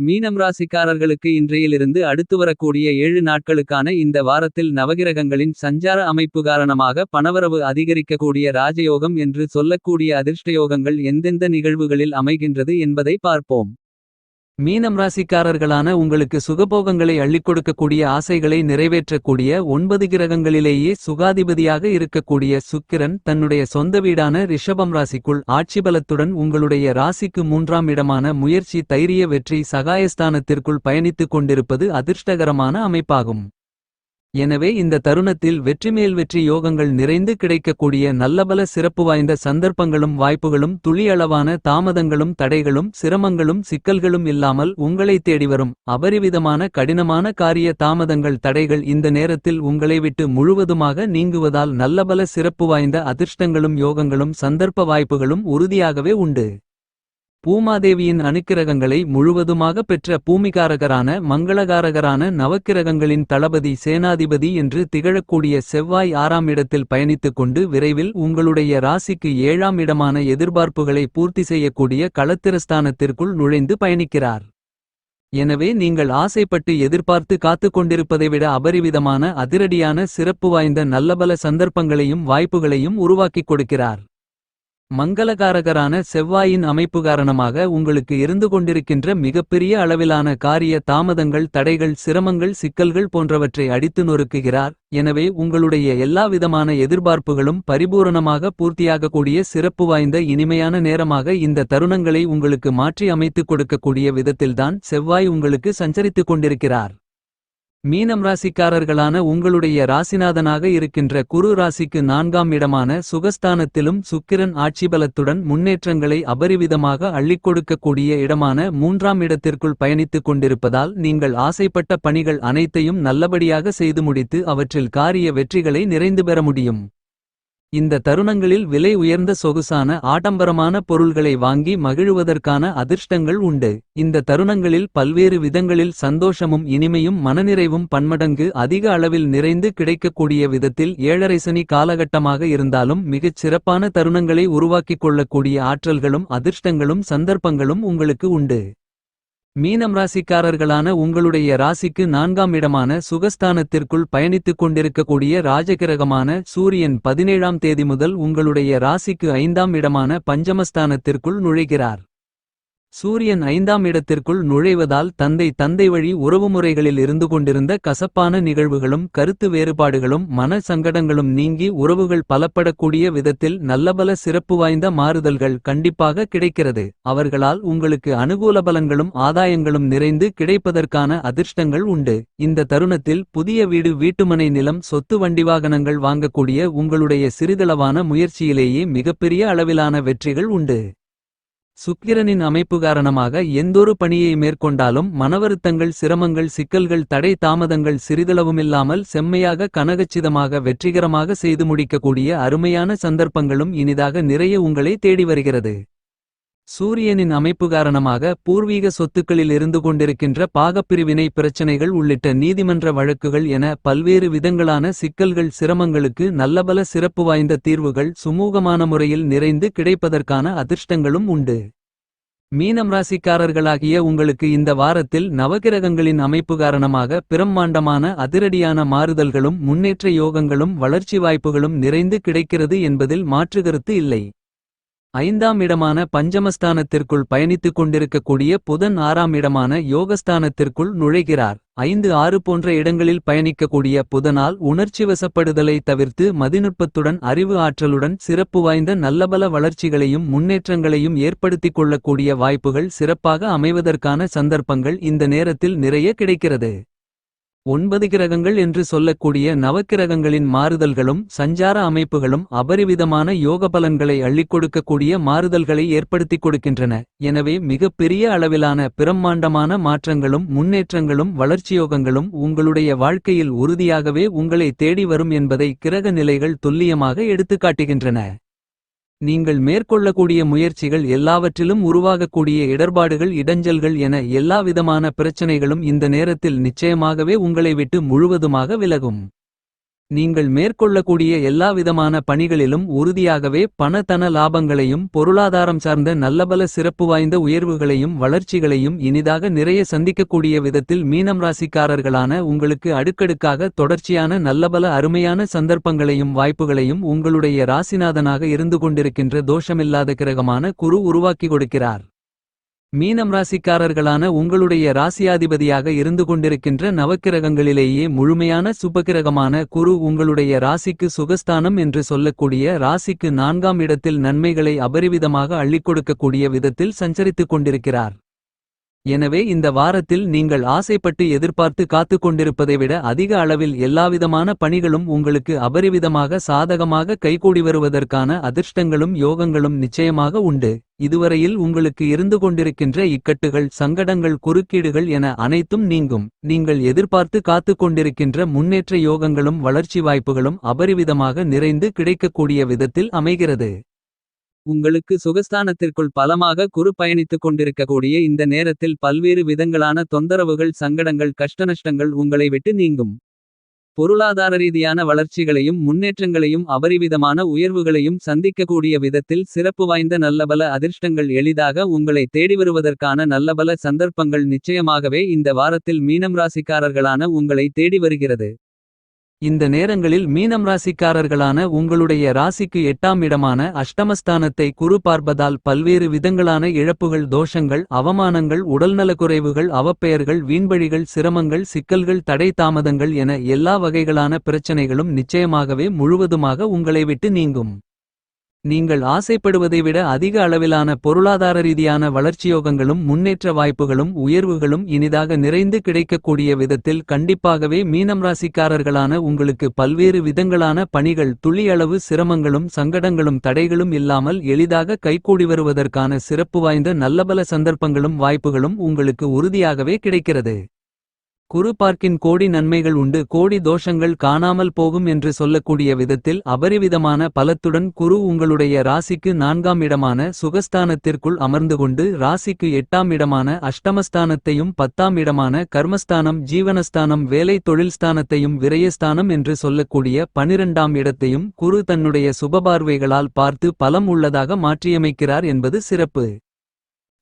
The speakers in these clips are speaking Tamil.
மீனம் ராசிக்காரர்களுக்கு இன்றையிலிருந்து அடுத்து வரக்கூடிய ஏழு நாட்களுக்கான இந்த வாரத்தில் நவகிரகங்களின் சஞ்சார அமைப்பு காரணமாக பணவரவு அதிகரிக்கக்கூடிய ராஜயோகம் என்று சொல்லக்கூடிய அதிர்ஷ்டயோகங்கள் எந்தெந்த நிகழ்வுகளில் அமைகின்றது என்பதை பார்ப்போம். மீனம் ராசிக்காரர்களான உங்களுக்கு சுகபோகங்களை அள்ளிக் கொடுக்கக்கூடிய ஆசைகளை நிறைவேற்றக்கூடிய ஒன்பது கிரகங்களிலேயே சுகாதிபதியாக இருக்கக்கூடிய சுக்கிரன் தன்னுடைய சொந்த வீடான ரிஷபம் ராசிக்குள் ஆட்சிபலத்துடன் உங்களுடைய ராசிக்கு மூன்றாம் இடமான முயற்சி தைரிய வெற்றி சகாயஸ்தானத்திற்குள் பயணித்துக் கொண்டிருப்பது அதிர்ஷ்டகரமான அமைப்பாகும். எனவே இந்த தருணத்தில் வெற்றிமேல் வெற்றி யோகங்கள் நிறைந்து கிடைக்கக்கூடிய நல்லபல சிறப்பு வாய்ந்த சந்தர்ப்பங்களும் வாய்ப்புகளும் துளி அளவான தாமதங்களும் தடைகளும் சிரமங்களும் சிக்கல்களும் இல்லாமல் உங்களை தேடிவரும் அபரிவிதமான கடினமான காரிய தாமதங்கள் தடைகள் இந்த நேரத்தில் உங்களை விட்டு முழுவதுமாக நீங்குவதால் நல்லபல சிறப்பு வாய்ந்த அதிர்ஷ்டங்களும் யோகங்களும் சந்தர்ப்ப வாய்ப்புகளும் உறுதியாகவே உண்டு. பூமாதேவியின் அனுக்கிரகங்களை முழுவதுமாக பெற்ற பூமிகாரகரான மங்களகாரகரான நவக்கிரகங்களின் தளபதி சேனாதிபதி என்று திகழக்கூடிய செவ்வாய் ஆறாம் இடத்தில் பயணித்துக் கொண்டு விரைவில் உங்களுடைய ராசிக்கு ஏழாம் இடமான எதிர்பார்ப்புகளை பூர்த்தி செய்யக்கூடிய களத்திரஸ்தானத்திற்குள் நுழைந்து பயணிக்கிறார். எனவே நீங்கள் ஆசைப்பட்டு எதிர்பார்த்து காத்துக் கொண்டிருப்பதை விட அபரிவிதமான அதிரடியான சிறப்பு வாய்ந்த நல்லபல சந்தர்ப்பங்களையும் வாய்ப்புகளையும் உருவாக்கிக் கொடுக்கிறார். மங்களகாரகரான செவ்வாயின் அமைப்பு காரணமாக உங்களுக்கு இருந்து கொண்டிருக்கின்ற மிகப்பெரிய அளவிலான காரிய தாமதங்கள் தடைகள் சிரமங்கள் சிக்கல்கள் போன்றவற்றை அடித்து நொறுக்குகிறார் எனவே உங்களுடைய எல்லா விதமான எதிர்பார்ப்புகளும் பரிபூரணமாக பூர்த்தியாகக்கூடிய சிறப்பு வாய்ந்த இனிமையான நேரமாக இந்த தருணங்களை உங்களுக்கு மாற்றி அமைத்துக் கொடுக்கக்கூடிய விதத்தில்தான் செவ்வாய் உங்களுக்கு சஞ்சரித்துக் கொண்டிருக்கிறார். மீனம் ராசிக்காரர்களான உங்களுடைய ராசிநாதனாக இருக்கின்ற குரு ராசிக்கு நான்காம் இடமான சுகஸ்தானத்திலும் சுக்கிரன் ஆட்சிபலத்துடன் முன்னேற்றங்களை அபரிவிதமாக அள்ளிக் கொடுக்கக்கூடிய இடமான மூன்றாம் இடத்திற்குள் பயணித்துக் கொண்டிருப்பதால் நீங்கள் ஆசைப்பட்ட பணிகள் அனைத்தையும் நல்லபடியாக செய்து முடித்து அவற்றில் காரிய வெற்றிகளை நிறைந்து பெற முடியும். இந்த தருணங்களில் விலை உயர்ந்த சொகுசான ஆடம்பரமான பொருள்களை வாங்கி மகிழுவதற்கான அதிர்ஷ்டங்கள் உண்டு. இந்த தருணங்களில் பல்வேறு விதங்களில் சந்தோஷமும் இனிமையும் மனநிறைவும் பன்மடங்கு அதிக அளவில் நிறைந்து கிடைக்கக்கூடிய விதத்தில் ஏழரைசனி காலகட்டமாக இருந்தாலும் மிகச் சிறப்பான தருணங்களை உருவாக்கிக் கொள்ளக்கூடிய ஆற்றல்களும் அதிர்ஷ்டங்களும் சந்தர்ப்பங்களும் உங்களுக்கு உண்டு. மீனம் ராசிக்காரர்களான உங்களுடைய ராசிக்கு நான்காம் இடமான சுகஸ்தானத்திற்குள் பயணித்துக் கொண்டிருக்கக்கூடிய ராஜகிரகமான சூரியன் பதினேழாம் தேதி முதல் உங்களுடைய ராசிக்கு ஐந்தாம் இடமான பஞ்சமஸ்தானத்திற்குள் நுழைகிறார். சூரியன் ஐந்தாம் இடத்திற்குள் நுழைவதால் தந்தை தந்தை வழி உறவுமுறைகளில் இருந்து கொண்டிருந்த கசப்பான நிகழ்வுகளும் கருத்து வேறுபாடுகளும் மன சங்கடங்களும் நீங்கி உறவுகள் பலப்படக்கூடிய விதத்தில் நல்லபல சிறப்பு வாய்ந்த மாறுதல்கள் கண்டிப்பாக கிடைக்கிறது. அவர்களால் உங்களுக்கு அனுகூல பலன்களும் ஆதாயங்களும் நிறைந்து கிடைப்பதற்கான அதிர்ஷ்டங்கள் உண்டு. இந்த தருணத்தில் புதிய வீடு வீட்டுமனை நிலம் சொத்து வண்டி வாகனங்கள் வாங்கக்கூடிய உங்களுடைய சிறிதளவான முயற்சியிலேயே மிகப்பெரிய அளவிலான வெற்றிகள் உண்டு. சுக்கிரனின் அமைப்பு காரணமாக எந்தொரு பணியை மேற்கொண்டாலும் மனவருத்தங்கள் சிரமங்கள் சிக்கல்கள் தடை தாமதங்கள் சிறிதளவுமில்லாமல் செம்மையாக கனகச்சிதமாக வெற்றிகரமாக செய்து முடிக்கக்கூடிய அருமையான சந்தர்ப்பங்களும் இனிதாக நிறைய உங்களை தேடி வருகிறது. சூரியனின் அமைப்பு காரணமாக பூர்வீக சொத்துக்களில் இருந்து கொண்டிருக்கின்ற பாகப்பிரிவினை பிரச்சினைகள் உள்ளிட்ட நீதிமன்ற வழக்குகள் என பல்வேறு விதங்களான சிக்கல்கள் சிரமங்களுக்கு நல்லபல சிறப்பு வாய்ந்த தீர்வுகள் சுமூகமான முறையில் நிறைந்து கிடைப்பதற்கான அதிர்ஷ்டங்களும் உண்டு. மீனம் ராசிக்காரர்களாகிய உங்களுக்கு இந்த வாரத்தில் நவகிரகங்களின் அமைப்பு காரணமாக பிரம்மாண்டமான அதிரடியான மாறுதல்களும் முன்னேற்ற யோகங்களும் வளர்ச்சி வாய்ப்புகளும் நிறைந்து கிடைக்கிறது என்பதில் மாற்றுகருத்து இல்லை. ஐந்தாம் இடமான பஞ்சமஸ்தானத்திற்குள் பயணித்துக் கொண்டிருக்கக்கூடிய புதன் ஆறாம் இடமான யோகஸ்தானத்திற்குள் நுழைகிறார். ஐந்து ஆறு போன்ற இடங்களில் பயணிக்கக்கூடிய புதனால் உணர்ச்சிவசப்படுதலை தவிர்த்து மதிநுட்பத்துடன் அறிவு ஆற்றலுடன் சிறப்பு வாய்ந்த நல்லபல வளர்ச்சிகளையும் முன்னேற்றங்களையும் ஏற்படுத்திக் கொள்ளக்கூடிய வாய்ப்புகள் சிறப்பாக அமைவதற்கான சந்தர்ப்பங்கள் இந்த நேரத்தில் நிறைய கிடைக்கிறது. ஒன்பது கிரகங்கள் என்று சொல்லக்கூடிய நவக்கிரகங்களின் மாறுதல்களும் சஞ்சார அமைப்புகளும் அபரிவிதமான யோகபலன்களை அள்ளிக் கொடுக்கக்கூடிய மாறுதல்களை ஏற்படுத்திக் கொடுக்கின்றன. எனவே மிகப்பெரிய அளவிலான பிரம்மாண்டமான மாற்றங்களும் முன்னேற்றங்களும் வளர்ச்சியோகங்களும் உங்களுடைய வாழ்க்கையில் உறுதியாகவே உங்களை தேடி வரும் என்பதை கிரக நிலைகள் துல்லியமாக எடுத்துக்காட்டுகின்றன நீங்கள் மேற்கொள்ளக்கூடிய முயற்சிகள் எல்லாவற்றிலும் உருவாகக்கூடிய இடர்பாடுகள் இடைஞ்சல்கள் என எல்லாவிதமான பிரச்சனைகளும் இந்த நேரத்தில் நிச்சயமாகவே உங்களை விட்டு முழுவதுமாக விலகும். நீங்கள் மேற்கொள்ளக்கூடிய எல்லாவிதமான பணிகளிலும் உறுதியாகவே பண தன லாபங்களையும் பொருளாதாரம் சார்ந்த நல்லபல சிறப்பு வாய்ந்த உயர்வுகளையும் வளர்ச்சிகளையும் இனிதாக நிறைய சந்திக்கக்கூடிய விதத்தில் மீனம் ராசிக்காரர்களான உங்களுக்கு அடுக்கடுக்காக தொடர்ச்சியான நல்லபல அருமையான சந்தர்ப்பங்களையும் வாய்ப்புகளையும் உங்களுடைய ராசிநாதனாக இருந்து கொண்டிருக்கின்ற தோஷமில்லாத கிரகமான குரு உருவாக்கி கொடுக்கிறார். மீனம் ராசிக்காரர்களான உங்களுடைய ராசியாதிபதியாக இருந்து கொண்டிருக்கின்ற நவக்கிரகங்களிலேயே முழுமையான சுபகிரகமான குரு உங்களுடைய ராசிக்கு சுகஸ்தானம் என்று சொல்லக்கூடிய ராசிக்கு நான்காம் இடத்தில் நன்மைகளை அபரிவிதமாக அள்ளிக் கொடுக்கக்கூடிய விதத்தில் சஞ்சரித்துக் கொண்டிருக்கிறார். எனவே இந்த வாரத்தில் நீங்கள் ஆசைப்பட்டு எதிர்பார்த்து காத்துக் கொண்டிருப்பதை விட அதிக அளவில் எல்லாவிதமான பணிகளும் உங்களுக்கு அபரிவிதமாக சாதகமாக கைகூடி வருவதற்கான அதிர்ஷ்டங்களும் யோகங்களும் நிச்சயமாக உண்டு. இதுவரையில் உங்களுக்கு இருந்து கொண்டிருக்கின்ற இக்கட்டுகள் சங்கடங்கள் குறுக்கீடுகள் என அனைத்தும் நீங்கும். நீங்கள் எதிர்பார்த்து காத்துக் கொண்டிருக்கின்ற முன்னேற்ற யோகங்களும் வளர்ச்சி வாய்ப்புகளும் அபரிவிதமாக நிறைந்து கிடைக்கக்கூடிய விதத்தில் அமைகிறது. உங்களுக்கு சுகஸ்தானத்திற்குள் பலமாக குரு பயணித்துக் கொண்டிருக்கக்கூடிய இந்த நேரத்தில் பல்வேறு விதங்களான தொந்தரவுகள் சங்கடங்கள் கஷ்டநஷ்டங்கள் உங்களை விட்டு நீங்கும். பொருளாதார ரீதியான வளர்ச்சிகளையும் முன்னேற்றங்களையும் அபரிவிதமான உயர்வுகளையும் சந்திக்கக்கூடிய விதத்தில் சிறப்பு வாய்ந்த நல்லபல அதிர்ஷ்டங்கள் எளிதாக உங்களை தேடி வருவதற்கான நல்லபல சந்தர்ப்பங்கள் நிச்சயமாகவே இந்த வாரத்தில் மீனம் ராசிக்காரர்களான உங்களை தேடி வருகிறது. இந்த நேரங்களில் மீனம் ராசிக்காரர்களான உங்களுடைய ராசிக்கு எட்டாம் இடமான அஷ்டமஸ்தானத்தை குறு பார்ப்பதால் பல்வேறு விதங்களான இழப்புகள் தோஷங்கள் அவமானங்கள் உடல்நலக்குறைவுகள் அவப்பெயர்கள் வீண்பழிகள் சிரமங்கள் சிக்கல்கள் தடை தாமதங்கள் என எல்லா வகைகளான பிரச்சனைகளும் நிச்சயமாகவே முழுவதுமாக உங்களை விட்டு நீங்கும். நீங்கள் ஆசைப்படுவதை விட அதிக அளவிலான பொருளாதார ரீதியான வளர்ச்சியோகங்களும் முன்னேற்ற வாய்ப்புகளும் உயர்வுகளும் இனிதாக நிறைந்து கிடைக்கக்கூடிய விதத்தில் கண்டிப்பாகவே மீனம் ராசிக்காரர்களான உங்களுக்கு பல்வேறு விதங்களான பணிகள் துளியளவு சிரமங்களும் சங்கடங்களும் தடைகளும் இல்லாமல் எளிதாக கைகூடி வருவதற்கான சிறப்பு வாய்ந்த நல்லபல சந்தர்ப்பங்களும் வாய்ப்புகளும் உங்களுக்கு உறுதியாகவே கிடைக்கிறது. குரு பார்க்கின் கோடி நன்மைகள் உண்டு. கோடி தோஷங்கள் காணாமல் போகும் என்று சொல்லக்கூடிய விதத்தில் அபரிவிதமான பலத்துடன் குரு உங்களுடைய ராசிக்கு நான்காம் இடமான சுகஸ்தானத்திற்குள் அமர்ந்து கொண்டு ராசிக்கு எட்டாம் இடமான அஷ்டமஸ்தானத்தையும் பத்தாம் இடமான கர்மஸ்தானம் ஜீவனஸ்தானம் வேலை தொழில்ஸ்தானத்தையும் விரயஸ்தானம் என்று சொல்லக்கூடிய பனிரெண்டாம் இடத்தையும் குரு தன்னுடைய சுபபார்வைகளால் பார்த்து பலம் உள்ளதாக மாற்றியமைக்கிறார் என்பது சிறப்பு.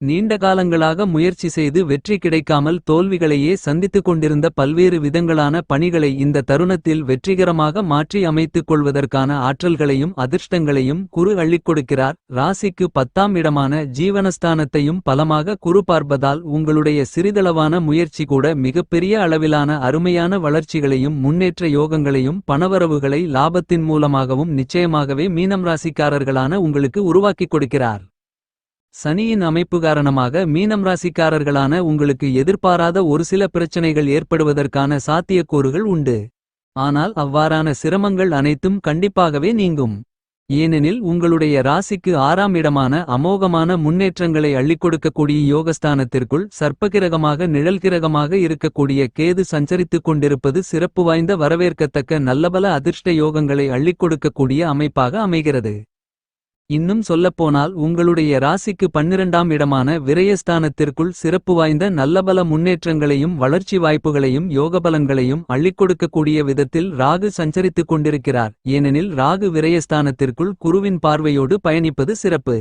நீண்ட காலங்களாக முயற்சி செய்து வெற்றி கிடைக்காமல் தோல்விகளையே சந்தித்துக் கொண்டிருந்த பல்வேறு விதங்களான பணிகளை இந்த தருணத்தில் வெற்றிகரமாக மாற்றி அமைத்துக் கொள்வதற்கான ஆற்றல்களையும் அதிர்ஷ்டங்களையும் குரு அள்ளிக் கொடுக்கிறார். ராசிக்கு பத்தாம் இடமான ஜீவனஸ்தானத்தையும் பலமாக குரு பார்ப்பதால் உங்களுடைய சிறிதளவான முயற்சி கூட மிகப்பெரிய அளவிலான அருமையான வளர்ச்சிகளையும் முன்னேற்ற யோகங்களையும் பணவரவுகளை லாபத்தின் மூலமாகவும் நிச்சயமாகவே மீனம் ராசிக்காரர்களான உங்களுக்கு உருவாக்கிக் கொடுக்கிறார். சனியின் அமைப்பு காரணமாக மீனம் ராசிக்காரர்களான உங்களுக்கு எதிர்பாராத ஒரு சில பிரச்சனைகள் ஏற்படுவதற்கான சாத்தியக்கூறுகள் உண்டு. ஆனால் அவ்வாறான சிரமங்கள் அனைத்தும் கண்டிப்பாகவே நீங்கும். ஏனெனில் உங்களுடைய ராசிக்கு ஆறாம் இடமான அமோகமான முன்னேற்றங்களை அள்ளிக் கொடுக்கக்கூடிய யோகஸ்தானத்திற்குள் சர்ப்பகிரகமாக நிழல்கிரகமாக இருக்கக்கூடிய கேது சஞ்சரித்துக் கொண்டிருப்பது சிறப்பு வாய்ந்த வரவேற்கத்தக்க நல்லபல அதிர்ஷ்ட யோகங்களை அள்ளிக் கொடுக்கக்கூடிய அமைப்பாக அமைகிறது. இன்னும் சொல்லப்போனால் உங்களுடைய ராசிக்கு பன்னிரண்டாம் இடமான விரயஸ்தானத்திற்குள் சிறப்பு வாய்ந்த நல்லபல முன்னேற்றங்களையும் வளர்ச்சி வாய்ப்புகளையும் யோகபலன்களையும் அள்ளிக் கொடுக்கக்கூடிய விதத்தில் ராகு சஞ்சரித்துக் கொண்டிருக்கிறார். ஏனெனில் ராகு விரயஸ்தானத்திற்குள் குருவின் பார்வையோடு பயணிப்பது சிறப்பு.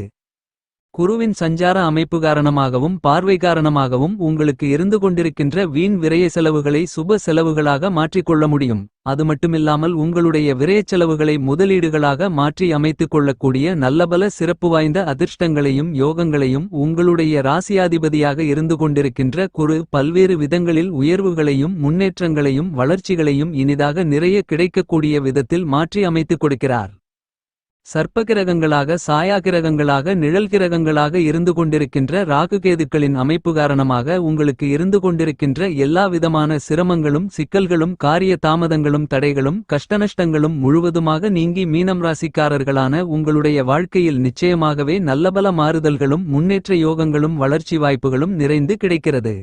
குருவின் சஞ்சார அமைப்பு காரணமாகவும் பார்வை காரணமாகவும் உங்களுக்கு இருந்து கொண்டிருக்கின்ற வீண் விரய செலவுகளை சுப செலவுகளாக மாற்றிக்கொள்ள முடியும். அது மட்டுமில்லாமல் உங்களுடைய விரயச் செலவுகளை முதலீடுகளாக மாற்றி அமைத்துக் கொள்ளக்கூடிய நல்லபல சிறப்பு வாய்ந்த அதிர்ஷ்டங்களையும் யோகங்களையும் உங்களுடைய ராசியாதிபதியாக இருந்து கொண்டிருக்கின்ற குரு பல்வேறு விதங்களில் உயர்வுகளையும் முன்னேற்றங்களையும் வளர்ச்சிகளையும் இனிதாக நிறைய கிடைக்கக்கூடிய விதத்தில் மாற்றி அமைத்துக் கொடுக்கிறார். சர்ப்பகிரகங்களாக சாயாகிரகங்களாக நிழல்கிரகங்களாக இருந்து கொண்டிருக்கின்ற ராகுகேதுக்களின் அமைப்பு காரணமாக உங்களுக்கு இருந்து கொண்டிருக்கின்ற எல்லா விதமான சிரமங்களும் சிக்கல்களும் காரிய தாமதங்களும் தடைகளும் கஷ்டநஷ்டங்களும் முழுவதுமாக நீங்கி மீனம் ராசிக்காரர்களான உங்களுடைய வாழ்க்கையில் நிச்சயமாகவே நல்லபல மாறுதல்களும் முன்னேற்ற யோகங்களும் வளர்ச்சி வாய்ப்புகளும் நிறைந்து கிடைக்கிறது.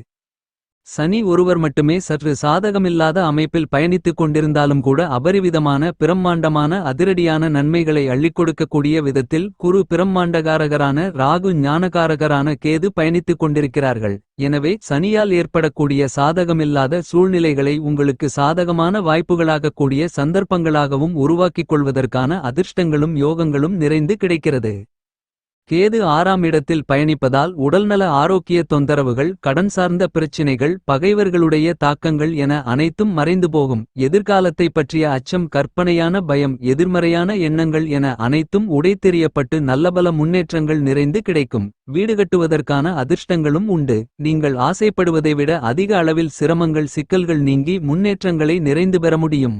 சனி ஒருவர் மட்டுமே சற்று சாதகமில்லாத அமைப்பில் பயணித்துக் கொண்டிருந்தாலும் கூட அபரிவிதமான பிரம்மாண்டமான அதிரடியான நன்மைகளை அள்ளிக் கொடுக்கக்கூடிய விதத்தில் குரு பிரம்மாண்டகாரகரான ராகு ஞானகாரகரான கேது பயணித்துக் கொண்டிருக்கிறார்கள். எனவே சனியால் ஏற்படக்கூடிய சாதகமில்லாத சூழ்நிலைகளை உங்களுக்கு சாதகமான வாய்ப்புகளாகக் கூடிய சந்தர்ப்பங்களாகவும் உருவாக்கிக் கொள்வதற்கான அதிர்ஷ்டங்களும் யோகங்களும் நிறைந்து கிடைக்கிறது. கேது ஆறாம் இடத்தில் பயணிப்பதால் உடல்நல ஆரோக்கிய தொந்தரவுகள் கடன் சார்ந்த பிரச்சினைகள் பகைவர்களுடைய தாக்கங்கள் என அனைத்தும் மறைந்து போகும். எதிர்காலத்தை பற்றிய அச்சம் கற்பனையான பயம் எதிர்மறையான எண்ணங்கள் என அனைத்தும் உடைத்தெறியப்பட்டு நல்லபல முன்னேற்றங்கள் நிறைந்து கிடைக்கும். வீடு கட்டுவதற்கான அதிர்ஷ்டங்களும் உண்டு. நீங்கள் ஆசைப்படுவதை விட அதிக அளவில் சிரமங்கள் சிக்கல்கள் நீங்கி முன்னேற்றங்களை நிறைந்து பெற முடியும்.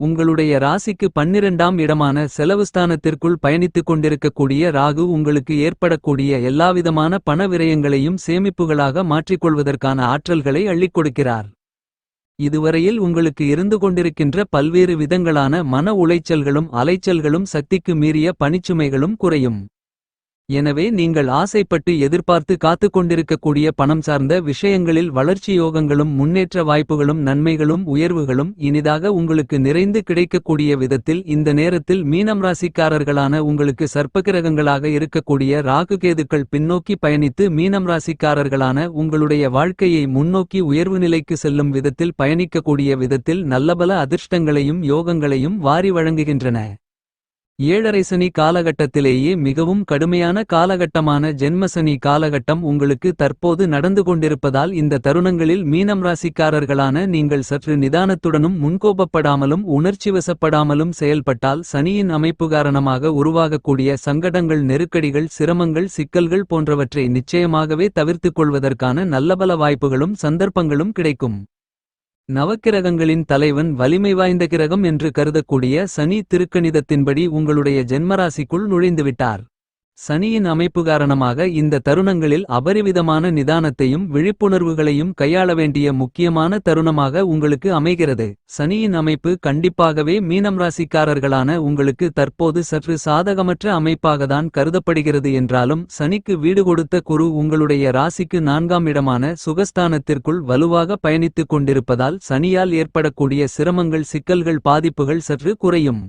உங்களுடைய ராசிக்கு பன்னிரண்டாம் இடமான செலவுஸ்தானத்திற்குள் பயணித்துக் கொண்டிருக்கக்கூடிய ராகு உங்களுக்கு ஏற்படக்கூடிய எல்லாவிதமான பண விரயங்களையும் சேமிப்புகளாக மாற்றிக்கொள்வதற்கான ஆற்றல்களை அள்ளிக் கொடுக்கிறார். இதுவரையில் உங்களுக்கு இருந்து கொண்டிருக்கின்ற பல்வேறு விதங்களான மன உளைச்சல்களும் அலைச்சல்களும் சக்திக்கு மீறிய பணிச்சுமைகளும் குறையும். எனவே நீங்கள் ஆசைப்பட்டு எதிர்பார்த்து காத்து கொண்டிருக்கக்கூடிய பணம் சார்ந்த விஷயங்களில் வளர்ச்சி யோகங்களும் முன்னேற்ற வாய்ப்புகளும் நன்மைகளும் உயர்வுகளும் இனிதாக உங்களுக்கு நிறைந்து கிடைக்கக்கூடிய விதத்தில் இந்த நேரத்தில் மீனம் ராசிக்காரர்களான உங்களுக்கு சர்ப்பகிரகங்களாக இருக்கக்கூடிய ராகுகேதுக்கள் பின்னோக்கி பயணித்து மீனம் ராசிக்காரர்களான உங்களுடைய வாழ்க்கையை முன்னோக்கி உயர்வு நிலைக்கு செல்லும் விதத்தில் பயணிக்கக்கூடிய விதத்தில் நல்லபல அதிர்ஷ்டங்களையும் யோகங்களையும் வாரி வழங்குகின்றன. ஏழரைசனி காலகட்டத்திலேயே மிகவும் கடுமையான காலகட்டமான ஜென்மசனி காலகட்டம் உங்களுக்கு தற்போது நடந்து கொண்டிருப்பதால் இந்த தருணங்களில் மீனம் ராசிக்காரர்களான நீங்கள் சற்று நிதானத்துடனும் முன்கோபப்படாமலும் உணர்ச்சிவசப்படாமலும் செயல்பட்டால் சனியின் அமைப்பு காரணமாக உருவாகக்கூடிய சங்கடங்கள் நெருக்கடிகள் சிரமங்கள் சிக்கல்கள் போன்றவற்றை நிச்சயமாகவே தவிர்த்துக் கொள்வதற்கான நல்லபல வாய்ப்புகளும் சந்தர்ப்பங்களும் கிடைக்கும். நவக்கிரகங்களின் தலைவன் வலிமை வாய்ந்த கிரகம் என்று கருதக்கூடிய சனி திருக்கணிதத்தின்படி உங்களுடைய ஜென்மராசிக்குள் நுழைந்துவிட்டார். சனியின் அமைப்பு காரணமாக இந்த தருணங்களில் அபரிவிதமான நிதானத்தையும் விழிப்புணர்வுகளையும் கையாள வேண்டிய முக்கியமான தருணமாக உங்களுக்கு அமைகிறது. சனியின் அமைப்பு கண்டிப்பாகவே மீனம் ராசிக்காரர்களான உங்களுக்கு தற்போது சற்று சாதகமற்ற அமைப்பாகத்தான் கருதப்படுகிறது என்றாலும் சனிக்கு வீடு கொடுத்த குரு உங்களுடைய ராசிக்கு நான்காம் இடமான சுகஸ்தானத்திற்குள் வலுவாக பயணித்துக் கொண்டிருப்பதால் சனியால் ஏற்படக்கூடிய சிரமங்கள் சிக்கல்கள் பாதிப்புகள் சற்று குறையும்.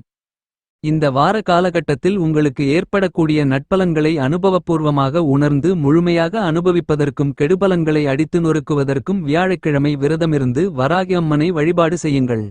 இந்த வார காலகட்டத்தில் உங்களுக்கு ஏற்படக்கூடிய நட்பலன்களை அனுபவபூர்வமாக உணர்ந்து முழுமையாக அனுபவிப்பதற்கும் கெடுபலன்களை அடித்து நொறுக்குவதற்கும் வியாழக்கிழமை விரதமிருந்து வராகி அம்மனை வழிபாடு செய்யுங்கள்.